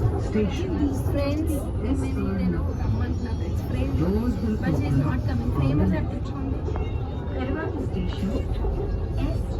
Station. These friends, they may they know that not it's friends. Doors not coming. Famous at the Station. S.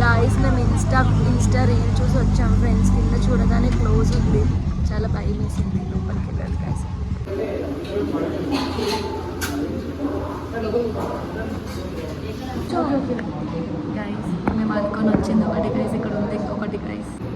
Guys మేము Insta Insta reel చూసి వచ్చాం friends కింద చూడగానే close ఉంది. చాలా భయం వేసింది. లోపలికి వెళ్ళాలి గాయస్ గాయస్ మేము అనుకొని వచ్చింది ఒకటి గైస్ ఇక్కడ ఉంది ఇంకొకటి guys guys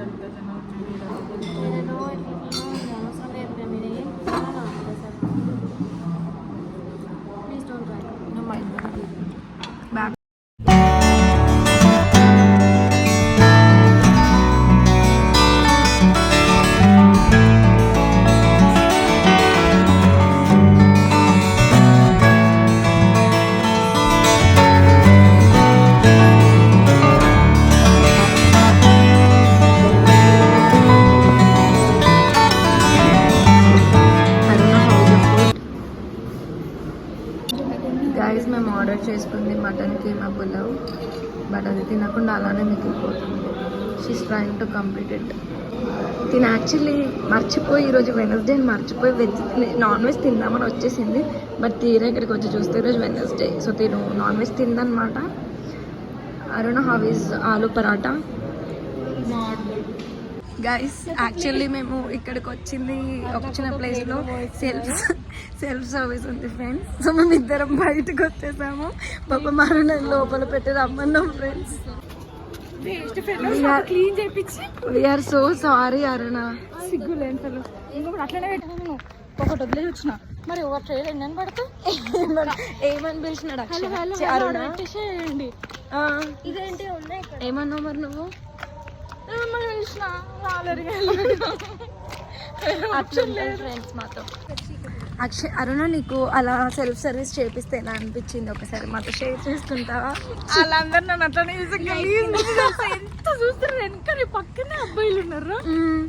Güzel güzel. She's trying to complete it తిన యాక్చువల్లీ మర్చిపోయి ఈరోజు వెనస్డే అని మర్చిపోయి వెజ్ నాన్ వెజ్ తిందామని వచ్చేసింది. బట్ తీరా ఇక్కడికి వచ్చి చూస్తే ఈరోజు వెనస్డే సో తిను non veg తిందనమాట. Aruna how is aloo paratha. Guys actually మేము ఇక్కడికి వచ్చింది వచ్చిన ప్లేస్లో సెల్ఫ్ సెల్ఫ్ సర్వీస్ ఉంది ఫ్రెండ్స్ సో మేము ఇద్దరం బయటకు వచ్చేసాము. పాప మరణ లోపల పెట్టి రమ్మన్నాం ఫ్రెండ్స్ క్లీన్ చేయించి వీఆర్ సో సారీ అరుణ సిగ్గు లేని ఇంకొకటి అట్లనే పెట్టాను. ఒకటి వదిలేసి వచ్చిన మరి ఒక ట్రైన్ ఎన్ని పడతా? ఏమని పిలిచినాడు అరుణ. పెట్టేసేయండి. ఇదేంటి? ఉన్నాయి ఏమన్నావు మరి నువ్వు? మిమ్మల్ని పిలిచిన? ఫ్రెండ్స్ మాతో. అక్షయ్ అరుణ నీకు అలా సెల్ఫ్ సర్వీస్ చేపిస్తే ఎలా అనిపించింది ఒకసారి మాతో షేర్ చేసుకుంటావా? వాళ్ళందరూ నన్ను అట్లనే ఎంత చూస్తారు? వెనక పక్కనే అబ్బాయిలు ఉన్నారు. మ్మ్.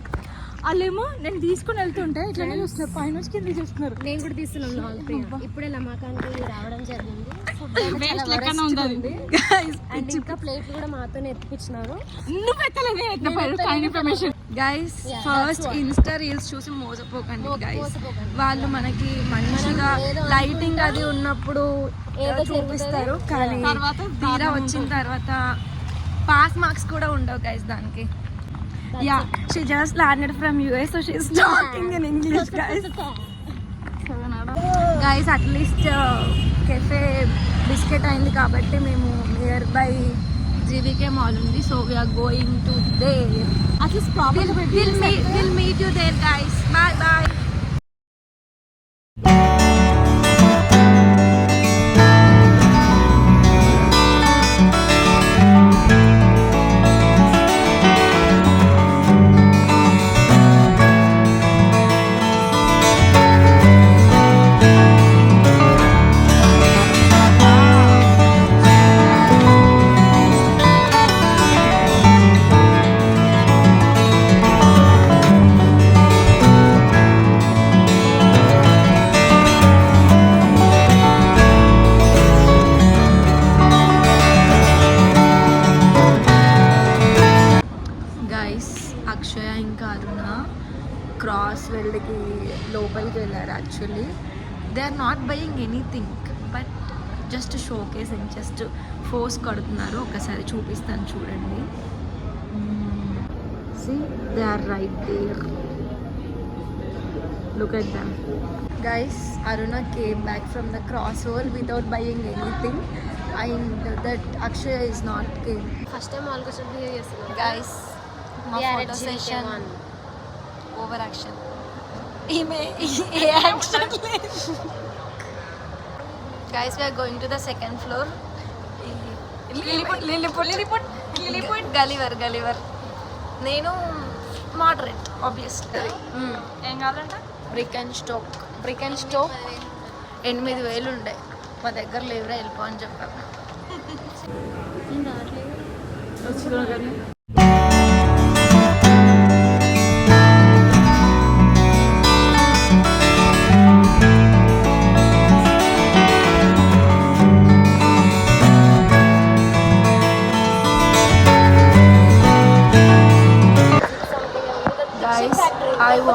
వాళ్ళేమో నేను తీసుకొని వెళ్తుంటే ఇట్లనే చూస్తున్నారు పైన వచ్చి కింద చూస్తున్నారు. నేను కూడా ప్రియ. ఇప్పుడే నమ్మకానికి రావడం జరిగింది. ఇంకా ప్లేట్లు కూడా మాతోనే ఎత్తిపించినారు. నువ్వు ఎత్తలేదే information guys first Insta reels చూసి మోసపోకండి గైస్ వాళ్ళు మనకి మంచిగా లైటింగ్ అది ఉన్నప్పుడు చూపిస్తారు కానీ తీరా వచ్చిన తర్వాత పాస్ మార్క్స్ కూడా ఉండవు గైస్ దానికి. Yeah she just landed from US so she is talking in English guys guys at least cafe biscuit అయింది కాబట్టి మేము near by GVK Molundi. So we are going to there. At least probably we'll, we'll, meet, we'll meet you there guys. Bye bye. టెంపుల్కి వెళ్ళారు actually they are not buying anything but just showcase and just force కడుతున్నారు ఒకసారి చూపిస్తాను చూడండి see they are right there look at them guys aruna came back from the crossover without buying anything and that akshaya is not came first time చేస్తున్నాం guys మా photo session. Over action ఈమె ఏ action guys we're going to the second floor Lilliput Gulliver Gulliver. నేను moderate obviously ఏం కావాలంట? Brick and stoke brick and stoke ఎనిమిది వేలు ఉండే. మా దగ్గర లేవురా వెళ్ళిపో అని చెప్పాను నేను రావట్లేదు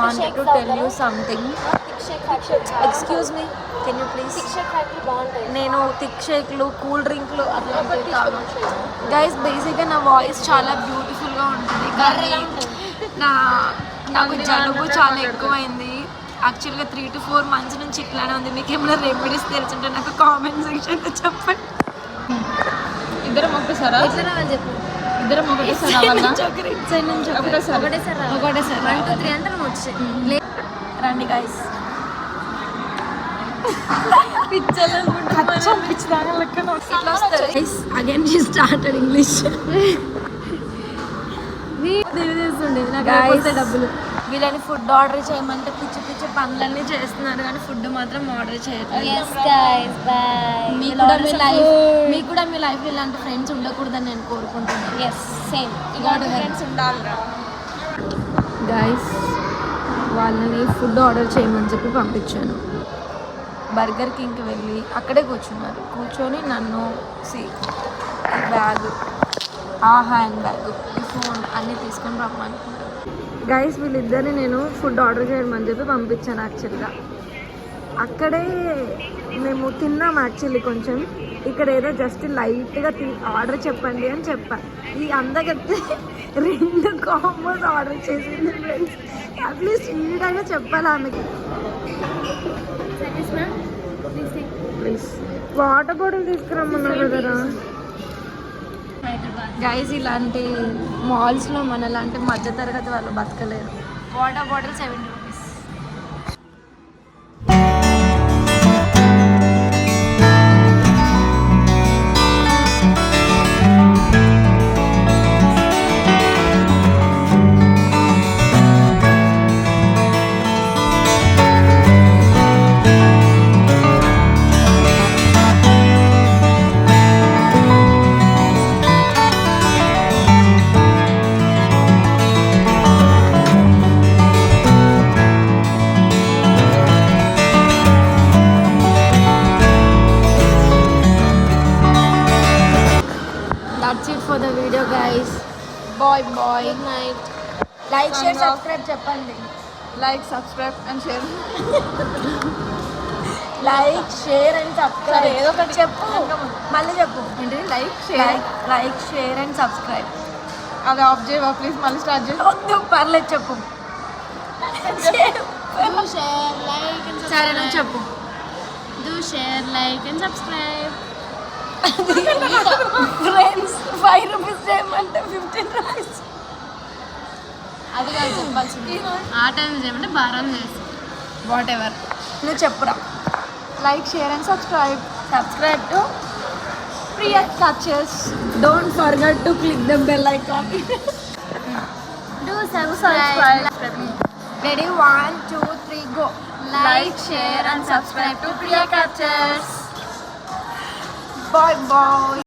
wanted to tell you something excuse me can you please నేను థిక్ షేక్లు కూల్ డ్రింక్లు అట్లాంటివి తాగు గైస్ బేసిక్గా నా వాయిస్ చాలా బ్యూటిఫుల్గా ఉంటుంది. కానీ నా నాకు జలుబు చాలా ఎక్కువైంది. యాక్చువల్గా త్రీ టు ఫోర్ మంత్స్ నుంచి ఇట్లానే ఉంది. మీకు ఏమైనా రెమెడీస్ తెలిసింటే నాకు కామెంట్ సెక్షన్లో చెప్పండి. ఇద్దరం ఒకటేసారా ఎట్లా అని చెప్పు ఇద్దరం ఒకటేసారా నుంచి ఒకటేసారి ఒకటేసారి. ఒకటేసారి వన్ టూ త్రీ అంటే వచ్చే రండి guys again she started English డబ్బులు. వీళ్ళని ఫుడ్ ఆర్డర్ చేయమంటే పిచ్చి పిచ్చి పనులన్నీ చేస్తున్నారు కానీ ఫుడ్ మాత్రం ఆర్డర్ చేయట్లేదు. బై మీకు కూడా మీ లైఫ్ కూడా మీ లైఫ్ ఇలాంటి ఫ్రెండ్స్ ఉండకూడదని నేను కోరుకుంటున్నాను. ఎస్ సేమ్ ఇలాంటి ఫ్రెండ్స్ గైస్ వాళ్ళని ఫుడ్ ఆర్డర్ చేయమని చెప్పి పంపించాను. బర్గర్ కింగ్కి వెళ్ళి అక్కడే కూర్చున్నారు. కూర్చొని నన్ను సి బ్యాగ్ ఆ హ్యాండ్ బ్యాగ్ ఈ ఫోన్ అన్నీ తీసుకొని రమ్మనుకున్నారు గైస్ వీళ్ళిద్దరిని నేను ఫుడ్ ఆర్డర్ చేయమని చెప్పి పంపించాను యాక్చువల్గా అక్కడే మేము తిన్నాం యాక్చువల్లీ కొంచెం. ఇక్కడ ఏదో జస్ట్ లైట్గా ఆర్డర్ చెప్పండి అని చెప్పా. ఈ అందగత్తే రెండు కాంబోస్ ఆర్డర్ చేసింది ఫ్రెండ్స్ అట్లీస్ట్ ఈడైనా చెప్పాలి ఆమెకి? ప్లీజ్ వాటర్ బాటిల్ తీసుకురమ్మన్నారు కదరా? గైస్ ఇలాంటి మాల్స్లో మన లాంటి మధ్యతరగతి వాళ్ళు బతకలేరు. Water bottle seventy like share. Subscribe చెప్పండి. Like subscribe and share like share and subscribe ఏదో ఒకటి చెప్పు. మళ్ళీ చెప్పు. ఏంటి? Like share like share and subscribe అది ఆఫ్ చేయవా? ప్లీజ్ మళ్ళీ స్టార్ట్ చేయి. పర్లేదు చెప్పు. సరే నువ్వు చెప్పు. Do share like and subscribe friends five rupees చేయమంటే ఫిఫ్టీన్ రూపీస్ అది కాదు చెప్పాల్సింది. ఆ టైం చేయమంటే బారం చేసి వాట్ ఎవర్ నువ్వు చెప్పురా. Like share and subscribe subscribe to Priya touches don't forget to click the bell icon do subscribe ready one two three go like share and subscribe to Priya captures bye bye